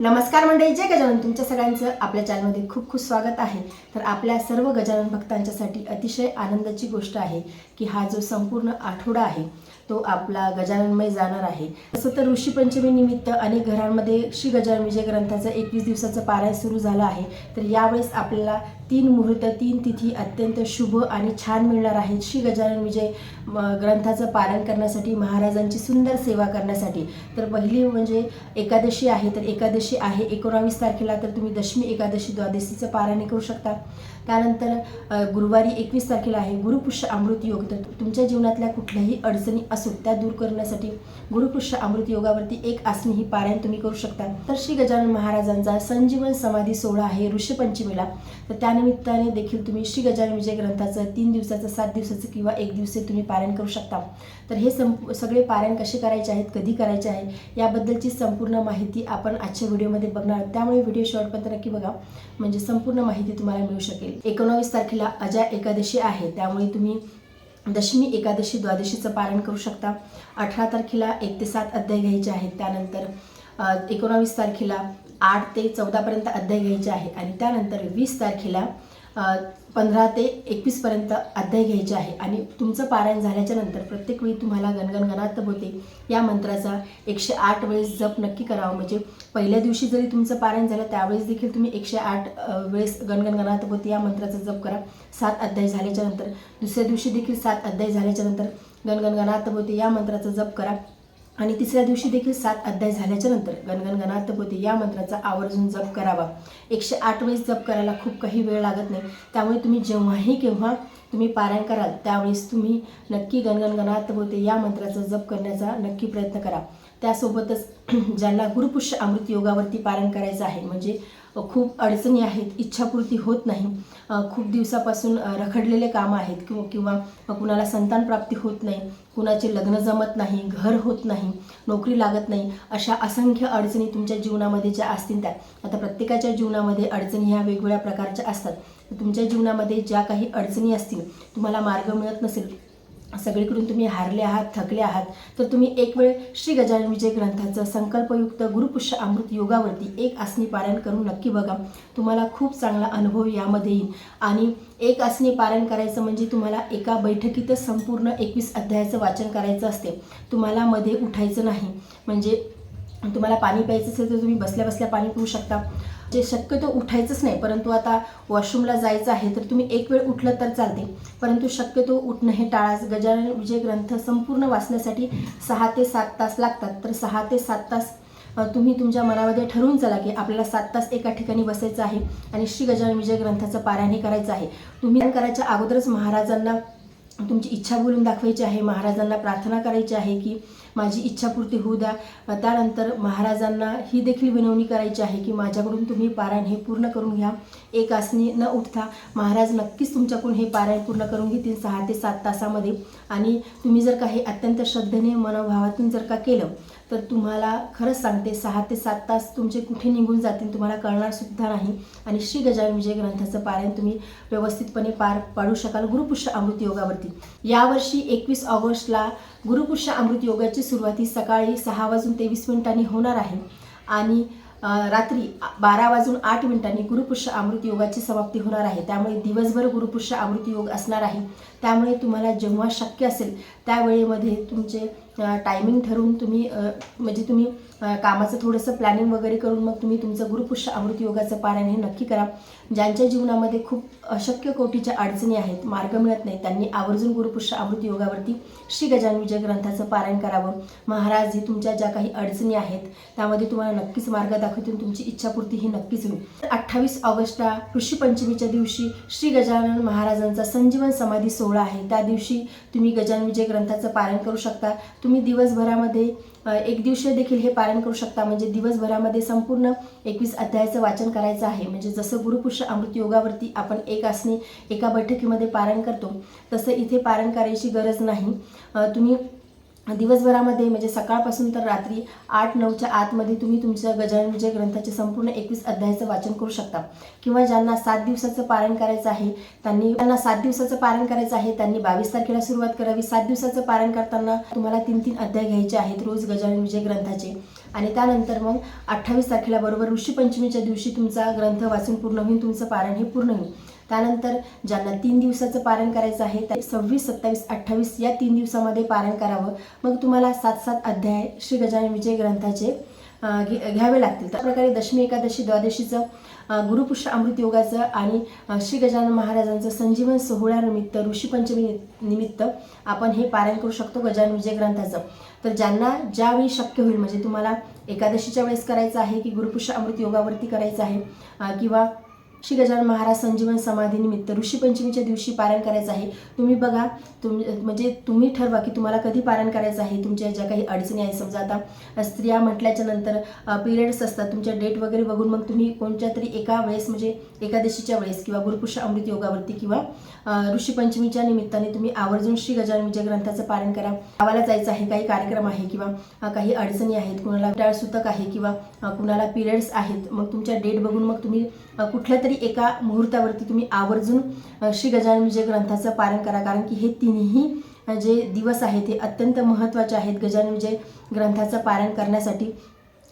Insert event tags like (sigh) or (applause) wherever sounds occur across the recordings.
नमस्कार मंडळी जय गजानन. तुमच्या सगळ्यांचं आपल्या चॅनलमध्ये खूप खूप स्वागत आहे. तर आपल्या सर्व गजानन भक्तांच्यासाठी अतिशय आनंदाची गोष्ट आहे की हा जो संपूर्ण आठवडा आहे तो आपला गजाननमय जाणार आहे. तसं तर ऋषीपंचमी निमित्त अनेक घरांमध्ये श्री गजानन विजय ग्रंथाचं एकवीस दिवसाचं पारायण सुरू झालं आहे. तर यावेळेस आपल्याला तीन मुहूर्त तीन तिथी अत्यंत शुभ आणि छान मिळणार आहेत. श्री गजानन विजय म, ग्रंथाचं पालन करण्यासाठी महाराजांची सुंदर सेवा करण्यासाठी. तर पहिली म्हणजे एकादशी आहे. तर एकादशी आहे एकोणावीस तारखेला. तर तुम्ही दशमी एकादशी द्वादशीचं पारायण करू शकता. त्यानंतर गुरुवारी एकवीस तारखेला आहे गुरुपुष्य अमृत योग. तर तुमच्या जीवनातल्या कुठल्याही अडचणी असो त्या दूर करण्यासाठी गुरुपुष्य अमृत योगावरती एक आसनी ही पारायण तुम्ही करू शकता. तर श्री गजानन महाराजांचा संजीवन समाधी सोहळा आहे ऋषपंचमीला तर त्यानिमित्ताने देखील तुम्ही श्री गजानन विजय ग्रंथाचं तीन दिवसाचं सात दिवसाचं किंवा एक दिवसे तुम्ही पारायण करू शकता. तर हे संप सगळे पारायण कसे करायचे आहेत कधी करायचे आहे याबद्दलची संपूर्ण माहिती आपण आजच्या व्हिडिओमध्ये बघणार त्यामुळे व्हिडिओ शेवटपर्यंत नक्की बघा. म्हणजे संपूर्ण माहिती तुम्हाला मिळू शकेल. एकोणावीस तारखेला अजा एकादशी आहे. त्यामुळे तुम्ही दशमी एकादशी द्वादशीचं पालन करू शकता. अठरा तारखेला एक ते सात अध्याय घ्यायचे आहेत. त्यानंतर एकोणावीस तारखेला आठ ते चौदापर्यंत अध्याय घ्यायचे आहे आणि त्यानंतर वीस तारखेला पंधरा ते एकवीसपर्यंत अध्याय घ्यायचे आहे. आणि तुमचं पारायण झाल्याच्यानंतर प्रत्येक वेळी तुम्हाला गणगणगणात होते. या मंत्राचा एकशे आठ वेळेस जप नक्की करावं. म्हणजे पहिल्या दिवशी जरी तुमचं पारायण झालं त्यावेळेस देखील तुम्ही एकशे आठ वेळेस गणगणगणात होते. या मंत्राचा जप करा. सात अध्याय झाल्याच्यानंतर दुसऱ्या दिवशी देखील सात अध्याय झाल्याच्यानंतर गणगणगणात होते. या मंत्राचा जप करा. आणि तिसऱ्या दिवशी देखील सात अध्याय झाल्याच्यानंतर गणगण गणात होते या मंत्राचा आवर्जून जप करावा. एकशे आठ वेळेस जप करायला खूप काही वेळ लागत नाही. त्यामुळे तुम्ही जेव्हाही केव्हा तुम्ही पारायण कराल त्यावेळेस तुम्ही नक्की गणगण गणात होते या मंत्राचा जप करण्याचा नक्की प्रयत्न करा. त्यासोबतच (clears throat) ज्यांना गुरुपुष्य अमृत योगावरती पारायण करायचं आहे म्हणजे खूप अडचणी आहेत इच्छापूर्ती होत नाही. खूप दिवसापासून रखडलेले कामं आहेत किंवा किंवा कुणाला संतान प्राप्ती होत नाही कुणाचे लग्न जमत नाही घर होत नाही नोकरी लागत नाही अशा असंख्य अडचणी तुमच्या जीवनामध्ये ज्या असतील त्या. आता प्रत्येकाच्या जीवनामध्ये अडचणी ह्या वेगवेगळ्या प्रकारच्या असतात. तुमच्या जीवनामध्ये ज्या काही अडचणी असतील तुम्हाला मार्ग मिळत नसेल सगळीकडून तुम्ही हारले आहात थकले आहात तर तुम्ही एक वेळ श्री गजानन विजय ग्रंथाचं संकल्पयुक्त गुरुपुष्य अमृत योगावरती एक आसनी पारायण करून नक्की बघा. तुम्हाला खूप चांगला अनुभव यामध्ये येईल. आणि एक आसनी पारायण करायचं म्हणजे तुम्हाला एका बैठकीतच संपूर्ण एकवीस अध्यायाचं वाचन करायचं असते. तुम्हाला मध्ये उठायचं नाही. म्हणजे तुम्हाला पाणी प्यायचं असेल तर तुम्ही बसल्या बसल्या पाणी पिऊ शकता. जे शक्यतो उठायचंच नाही परंतु आता वॉशरूमला जायचं आहे तर तुम्ही एक वेळ उठलं तर चालते. परंतु शक्यतो उठणं हे टाळाच गजानन विजय ग्रंथ संपूर्ण वाचण्यासाठी सहा ते सात तास लागतात. तर सहा ते सात तास तुम्ही तुमच्या मनामध्ये ठरवून चला की आपल्याला सात तास एका ठिकाणी बसायचं आहे आणि श्री गजानन विजय ग्रंथाचं पारायण करायचं आहे. तुम्ही करायच्या अगोदरच महाराजांना तुमची इच्छा बोलून दाखवायची आहे. महाराजांना प्रार्थना करायची आहे की माझी इच्छापूर्ती होऊ द्या. त्यानंतर महाराजांना ही देखील विनवणी करायची आहे की माझ्याकडून तुम्ही पारायण हे पूर्ण करून घ्या. एक आसनी न उठता महाराज नक्कीच तुमच्याकडून हे पारायण पूर्ण करून घेतील सहा ते सात तासामध्ये. आणि तुम्ही जर का हे अत्यंत श्रद्धेने मनोभावातून जर का केलं तर तुम्हाला खरंच सांगते सहा ते सात तास तुमचे कुठे निघून जातील तुम्हाला कळणारसुद्धा नाही. आणि श्री गजानन विजय ग्रंथाचं पारायण तुम्ही व्यवस्थितपणे पार पाडू शकाल गुरुपुष्य अमृत योगावरती. यावर्षी एकवीस ऑगस्टला गुरुपुष्य अमृत योगाची सुरुवाती सकाळी सहा वाजून तेवीस मिनिटांनी होणार आहे. आणि रात्री बारा वाजून आठ मिनिटांनी गुरुपुष्य अमृत योगाची समाप्ती होणार आहे. त्यामुळे दिवसभर गुरुपुष्य अमृत योग असणार आहे. त्यामुळे तुम्हाला जेव्हा शक्य असेल त्या वेळेमध्ये तुमचे टायमिंग ठरवून तुम्ही म्हणजे तुम्ही कामाचं थोडंसं प्लॅनिंग वगैरे करून मग तुम्ही तुमचं गुरुपुष्य अमृत योगाचं पारायण हे नक्की करा. ज्यांच्या जीवनामध्ये खूप अशक्य कोटीच्या अडचणी आहेत मार्ग मिळत नाही त्यांनी आवर्जून गुरुपुष्य अमृत योगावरती श्री गजान विजय ग्रंथाचं पारायण करावं. महाराज ही तुमच्या ज्या काही अडचणी आहेत त्यामध्ये तुम्हाला नक्कीच मार्ग दाखवतील तुमची इच्छापूर्ती ही नक्कीच होईल. अठ्ठावीस ऑगस्टला ऋषीपंचमीच्या दिवशी श्री गजानन महाराजांचा संजीवन समाधी सोहळा आहे. त्या दिवशी तुम्ही गजान विजय ग्रंथाचं पारायण करू शकता. तुम्ही दिवसभरामध्ये एक दिवशी देखील हे पालन करू शकता. म्हणजे दिवसभरामध्ये संपूर्ण एकवीस अध्यायाचं वाचन करायचं आहे. म्हणजे जसं गुरुपुष्य अमृत योगावरती आपण एक आसनी एका बैठकीमध्ये पारण करतो तसं इथे पारण करायची गरज नाही. तुम्ही दिवसभरामध्ये म्हणजे सकाळपासून तर रात्री आठ नऊच्या आतमध्ये तुम्ही तुमच्या गजानन विजय ग्रंथाचे संपूर्ण एकवीस अध्यायाचं वाचन करू शकता. किंवा ज्यांना सात दिवसाचं पारण करायचं आहे त्यांनी त्यांना सात दिवसाचं पारण करायचं आहे त्यांनी बावीस तारखेला सुरुवात करावी. सात दिवसाचं पारण करताना तुम्हाला तीन तीन अध्याय घ्यायचे आहेत रोज गजानन विजय ग्रंथाचे. आणि त्यानंतर मग अठ्ठावीस तारखेला बरोबर ऋषीपंचमीच्या दिवशी तुमचा ग्रंथ वाचून पूर्ण होईल तुमचं पारण हे पूर्ण होईल. त्यानंतर ज्यांना तीन दिवसाचं पारण करायचं आहे त्या सव्वीस सत्तावीस अठ्ठावीस या तीन दिवसामध्ये पारण करावं. मग तुम्हाला सात सात अध्याय श्री गजानन विजय ग्रंथाचे घ्यावे लागतील. त्याप्रकारे दशमी एकादशी द्वादशीचं अं, गुरुपुष्य अमृत योगाचं आणि श्री गजानन महाराजांचं संजीवन सोहळ्यानिमित्त ऋषीपंचमी निमित्त आपण हे पारायण करू शकतो गजानन विजय ग्रंथाचं. तर ज्यांना ज्यावेळी शक्य होईल म्हणजे तुम्हाला एकादशीच्या वेळेस करायचं आहे की गुरुपुष्य अमृत योगावरती करायचं आहे किंवा श्री गजानन महाराज संजीवन समाधीनिमित्त ऋषीपंचमीच्या दिवशी पारण करायचं आहे. तुम्ही बघा तुम म्हणजे तुम्ही ठरवा की तुम्हाला कधी पारण करायचं आहे. तुमच्या ज्या काही अडचणी आहेत समजा आता स्त्रिया म्हटल्याच्या नंतर पिरियड्स असतात तुमच्या डेट वगैरे बघून मग तुम्ही कोणत्या तरी एका वेळेस म्हणजे एकादशीच्या वेळेस किंवा गुरुपुष अमृत योगावरती किंवा ऋषीपंचमीच्या निमित्ताने तुम्ही आवर्जून श्री गजानन विजय ग्रंथाचं पारण करा. गावाला जायचं आहे काही कार्यक्रम आहे किंवा काही अडचणी आहेत कुणाला डाळसुतक आहे किंवा कुणाला पिरियड्स आहेत मग तुमच्या डेट बघून मग तुम्ही कुठल्या तरी एका मुहूर्तावरती तुम्ही आवर्जून श्री गजानन विजय ग्रंथाचं पारण करा. कारण की हे तिन्ही जे दिवस आहेत हे अत्यंत महत्त्वाचे आहेत गजानन विजय ग्रंथाचं पारण करण्यासाठी.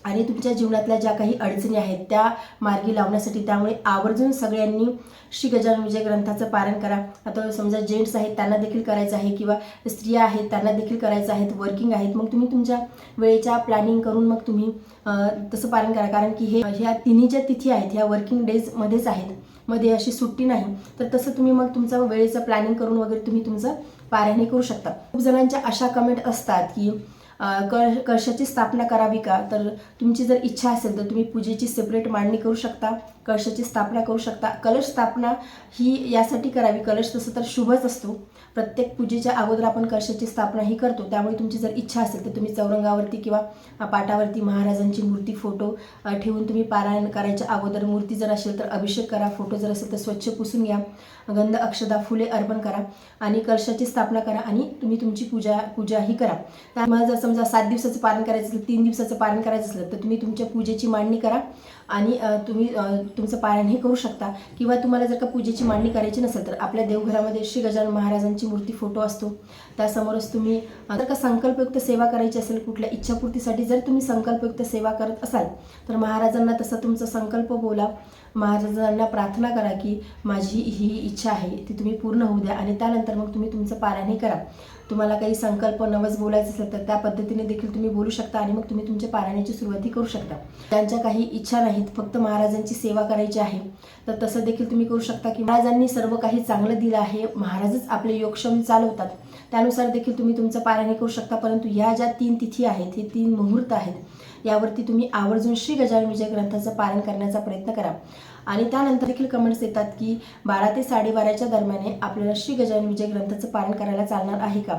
आणि तुमच्या जीवनातल्या ज्या काही अडचणी आहेत त्या मार्गी लावण्यासाठी त्यामुळे आवर्जून सगळ्यांनी श्री गजानन विजय ग्रंथाचं पारण करा. आता समजा जेंट्स आहेत त्यांना देखील करायचं आहे किंवा स्त्रिया आहेत त्यांना देखील करायचं आहेत वर्किंग आहेत मग तुम्ही तुमच्या वेळेच्या प्लॅनिंग करून मग तुम्ही तसं पालन करा. कारण की हे ह्या तिन्ही ज्या तिथी आहेत ह्या वर्किंग डेजमध्येच आहेत. मध्ये अशी सुट्टी नाही. तर तसं तुम्ही मग तुमचं वेळेचं प्लॅनिंग करून वगैरे तुम्ही तुमचं पारायण करू शकता. खूप जणांच्या अशा कमेंट असतात की कळ कळशाची स्थापना करावी का? तर तुमची जर इच्छा असेल तर तुम्ही पूजेची सेपरेट मांडणी करू शकता कळशाची स्थापना करू शकता. कलश स्थापना ही यासाठी करावी. कलश तसं तर शुभच असतो. प्रत्येक पूजेच्या अगोदर आपण कशाची स्थापना ही करतो. त्यामुळे तुमची जर इच्छा असेल तर तुम्ही चौरंगावरती किंवा पाटावरती महाराजांची मूर्ती फोटो ठेवून तुम्ही पारायण करायच्या अगोदर मूर्ती जर असेल तर अभिषेक करा फोटो जर असेल तर स्वच्छ पुसून घ्या गंध अक्षदा फुले अर्पण करा आणि कलशाची स्थापना करा आणि तुम्ही तुमची पूजा पूजाही करा. त्यामुळे जर समजा सात दिवसाचं पारण करायचं असेल तीन दिवसाचं पारण करायचं असलं तर तुम्ही तुमच्या पूजेची मांडणी करा. आणि तुम्ही तुमचं पारायण हे करू शकता. किंवा तुम्हाला जर का पूजेची मांडणी करायची नसेल तर आपल्या देवघरामध्ये श्री गजानन महाराजांची मूर्ती फोटो असतो. त्यासमोरच तुम्ही जर का संकल्पयुक्त सेवा करायची असेल कुठल्या इच्छापूर्तीसाठी जर तुम्ही संकल्पयुक्त सेवा करत असाल तर महाराजांना तसा तुमचा संकल्प बोला. महाराजांना प्रार्थना करा की माझी ही इच्छा आहे ती तुम्ही पूर्ण होऊ द्या आणि त्यानंतर मग तुम्ही तुमचं पारायणही करा. तुम्हाला काही संकल्प नवस बोलायचं असेल तर त्या पद्धतीने देखील तुम्ही बोलू शकता आणि मग तुम्ही तुमच्या पारायणाची सुरुवातही करू शकता. त्यांच्या काही इच्छा नाहीत फक्त महाराजांची सेवा करायची आहे तर तसं देखील तुम्ही करू शकता की महाराजांनी सर्व काही चांगलं दिलं आहे महाराजच आपले योगक्षम चालवतात. त्यानुसार देखील तुम्ही तुमचं पारायण करू शकता परंतु ह्या ज्या तीन तिथी आहेत हे तीन मुहूर्त आहेत यावरती तुम्ही आवर्जून श्री गजानन विजय ग्रंथाचं पालन करण्याचा प्रयत्न करा. आणि त्यानंतर देखील कमेंट्स येतात की बारा ते साडेबाराच्या दरम्यान आपल्याला श्री गजानन विजय ग्रंथाचं पालन करायला चालणार आहे का?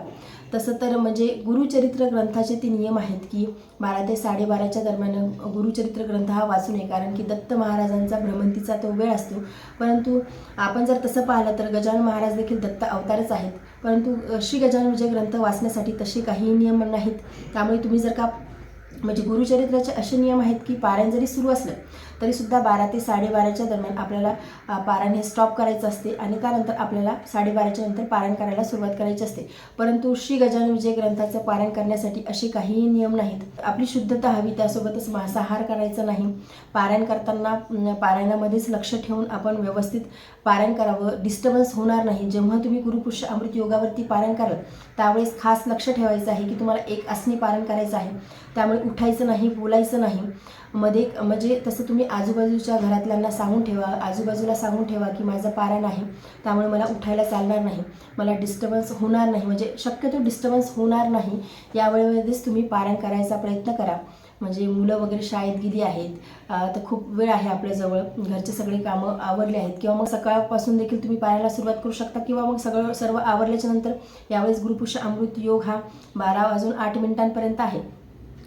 तसं तर म्हणजे गुरुचरित्र ग्रंथाचे ते नियम आहेत की बारा ते साडेबाराच्या दरम्यान गुरुचरित्र ग्रंथ हा वाचू नये कारण की दत्त महाराजांचा भ्रमंतीचा तो वेळ असतो. परंतु आपण जर तसं पाहिलं तर गजानन महाराज देखील दत्त अवतारच आहेत. परंतु श्री गजानन विजय ग्रंथ वाचण्यासाठी तसे काही नियम नाहीत. त्यामुळे तुम्ही जर का म्हणजे गुरुचरित्राचे असे नियम आहेत की पारायण जरी सुरू असलं तरीसुद्धा बारा ते साडेबाराच्या दरम्यान आपल्याला पारायण हे स्टॉप करायचं असते आणि त्यानंतर आपल्याला साडेबाराच्या नंतर पारायण करायला सुरुवात करायची असते. परंतु श्री गजानन विजय ग्रंथाचं पारायण करण्यासाठी असे काहीही नियम नाहीत. आपली शुद्धता हवी त्यासोबतच मांसाहार करायचा नाही. पारायण करताना पारायणामध्येच लक्ष ठेवून आपण व्यवस्थित पारायण करावं. डिस्टर्बन्स होणार नाही. जेव्हा तुम्ही गुरुपुष्य अमृत योगावरती पारायण कराल त्यावेळेस खास लक्ष ठेवायचं आहे की तुम्हाला एक आसनी पारायण करायचं आहे. त्यामुळे उठायचं नाही बोलायचं नाही. मध्ये म्हणजे तसं तुम्ही आजूबाजूच्या घरातल्यांना सांगून ठेवा आजूबाजूला सांगून ठेवा की माझं पारा आहे त्यामुळे मला उठायला चालणार नाही. मला डिस्टर्बन्स होणार नाही म्हणजे शक्यतो डिस्टर्बन्स होणार नाही. या वेळेमध्येच तुम्ही पारायण करायचा प्रयत्न करा. म्हणजे मुलं वगैरे शाळेत गेली आहेत तर खूप वेळ आहे आपल्याजवळ घरचे सगळे कामं आवरले आहेत. किंवा मग सकाळपासून देखील तुम्ही पारायला सुरुवात करू शकता किंवा मग सगळं सर्व आवरल्याच्या नंतर यावेळेस गुरुपुष्य अमृत योग हा बारा वाजून आठ मिनिटांपर्यंत आहे.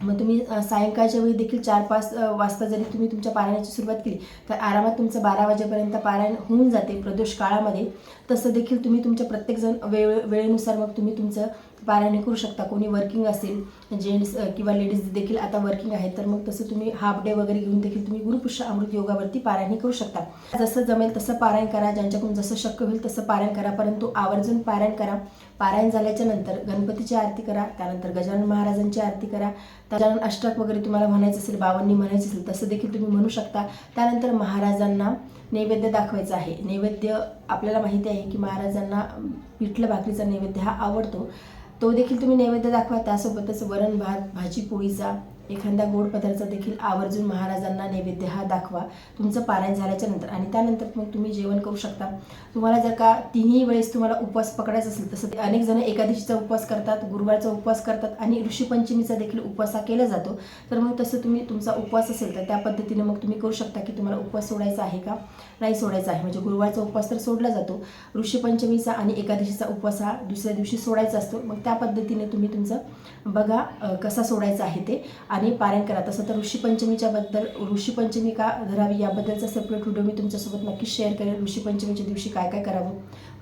मग तुम्ही सायंकाळच्या वेळी देखील चार पाच वाजता जरी तुम्ही तुमच्या पारायणाची सुरुवात केली तर आरामात तुमचं बारा वाजेपर्यंत पारायण होऊन जाते प्रदोष काळामध्ये. तसं देखील तुम्ही तुमच्या प्रत्येकजण वेळ वेळेनुसार मग तुम्ही तुमचं पारायण करू शकता. कोणी वर्किंग असेल जेंट्स किंवा लेडीज देखील आता वर्किंग आहेत तर मग तसं तुम्ही हाफ डे वगैरे घेऊन देखील तुम्ही गुरुपुष्य अमृत योगावरती पारायण करू शकता. जसं जमेल तसं पारायण करा. ज्यांच्याकडून जसं शक्य होईल तसं पारायण करा. परंतु आवर्जून पारायण करा. पारायण झाल्याच्यानंतर गणपतीची आरती करा. त्यानंतर गजानन महाराजांची आरती करा. गजानन अष्टक वगैरे तुम्हाला म्हणायचं असेल बावन्नी म्हणायचं असेल तसं देखील तुम्ही म्हणू शकता. त्यानंतर महाराजांना नैवेद्य दाखवायचा आहे. नैवेद्य आपल्याला माहिती आहे की महाराजांना पिठलं भाकरीचा नैवेद्य हा आवडतो. तो देखील तुम्ही नैवेद्य दाखवा त्यासोबतच वरण भात भाजी पोळीचा एखादा गोड पदार्थ देखील आवर्जून महाराजांना नैवेद्य हा दाखवा. तुमचं पारायण झाल्याच्यानंतर. आणि त्यानंतर मग तुम्ही जेवण करू शकता. तुम्हाला जर का तिन्ही वेळेस तुम्हाला उपवास पकडायचा असेल तसं ते अनेक जण एकादशीचा उपवास करतात गुरुवारचा उपवास करतात आणि ऋषीपंचमीचा देखील उपवास हा केला जातो. तर मग तसं तुम्ही तुमचा उपवास असेल तर त्या पद्धतीने मग तुम्ही करू शकता की तुम्हाला उपवास सोडायचा आहे का? नाही सोडायचा आहे. म्हणजे गुरुवारचा उपवास तर सोडला जातो. ऋषीपंचमीचा आणि एकादशीचा उपवास हा दुसऱ्या दिवशी सोडायचा असतो. मग त्या पद्धतीने तुम्ही तुमचं बघा कसा सोडायचा आहे ते. आणि पारायण करा. तसं तर ऋषीपंचमीच्या बद्दल ऋषीपंचमी का धरावी याबद्दलचा सेपरेट व्हिडिओ मी तुमच्यासोबत नक्कीच शेअर करेन. ऋषीपंचमीच्या दिवशी काय काय करावं?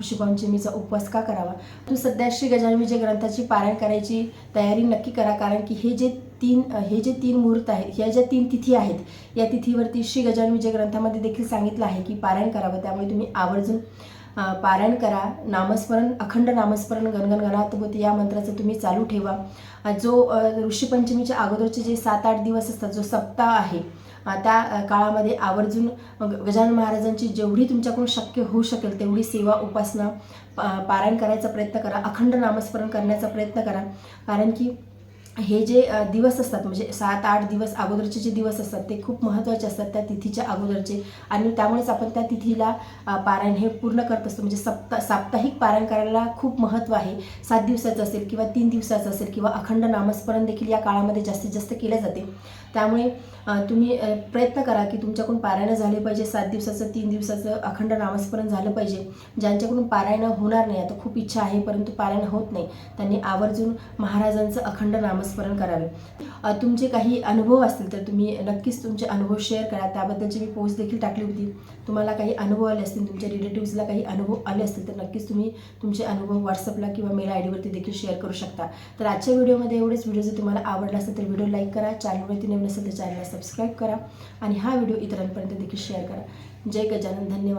ऋषीपंचमीचा उपवास का करावा? तू सध्या श्री गजानन विजय ग्रंथाची पारायण करायची तयारी नक्की करा. कारण की हे जे तीन हे जे तीन मुहूर्त आहेत ह्या ज्या तीन तिथी आहेत या तिथीवरती श्री गजानन विजय ग्रंथामध्ये देखील सांगितलं आहे की पारायण करावं. त्यामुळे तुम्ही आवर्जून पारायण करा नामस्मरण अखंड नामस्मरण गणगण गणातभूती या मंत्राचं तुम्ही चालू ठेवा. जो ऋषीपंचमीच्या अगोदरचे जे सात आठ दिवस असतात जो सप्ताह आहे त्या काळामध्ये आवर्जून गजानन महाराजांची जेवढी तुमच्याकडून शक्य होऊ शकेल तेवढी सेवा उपासना पा- पारायण करायचा प्रयत्न करा अखंड नामस्मरण करण्याचा प्रयत्न करा. कारण की हे जे दिवस असतात म्हणजे सात आठ दिवस अगोदरचे जे दिवस असतात ते खूप महत्त्वाचे असतात त्या तिथीच्या अगोदरचे. आणि त्यामुळेच आपण त्या तिथीला पारायण हे पूर्ण करत असतो. म्हणजे सप्ता साप्ताहिक पारायण करायला खूप महत्त्व आहे. सात दिवसाचं असेल किंवा तीन दिवसाचं असेल किंवा अखंड नामस्मरण देखील या काळामध्ये जास्तीत जास्त केले जाते. त्यामुळे तुम्ही प्रयत्न करा की तुमच्याकडून पारायण झाले पाहिजे. सात दिवसाचं तीन दिवसाचं अखंड नामस्मरण झालं पाहिजे. ज्यांच्याकडून पारायण होणार नाही आता खूप इच्छा आहे परंतु पारायण होत नाही त्यांनी आवर्जून महाराजांचं अखंड नामस्मरण करावे. तुमचे काही अनुभव असतील तर तुम्ही नक्कीच तुमचे अनुभव शेअर करा. त्याबद्दलची मी पोस्ट देखील टाकली होती. तुम्हाला काही अनुभव आले असतील तुमच्या रिलेटिव्सला काही अनुभव आले असतील तर नक्कीच तुम्ही तुमचे अनुभव व्हॉट्सअपला किंवा मेल आय डीवरती देखील शेअर करू शकता. तर आजच्या व्हिडिओमध्ये एवढेच. व्हिडिओ जर तुम्हाला आवडला असेल तर व्हिडिओ लाईक करा. चॅनलवरती नसेल तर चॅनलला सबस्क्राईब करा. आणि हा व्हिडिओ इतरांपर्यंत देखील शेअर करा. जय गजानन धन्यवाद.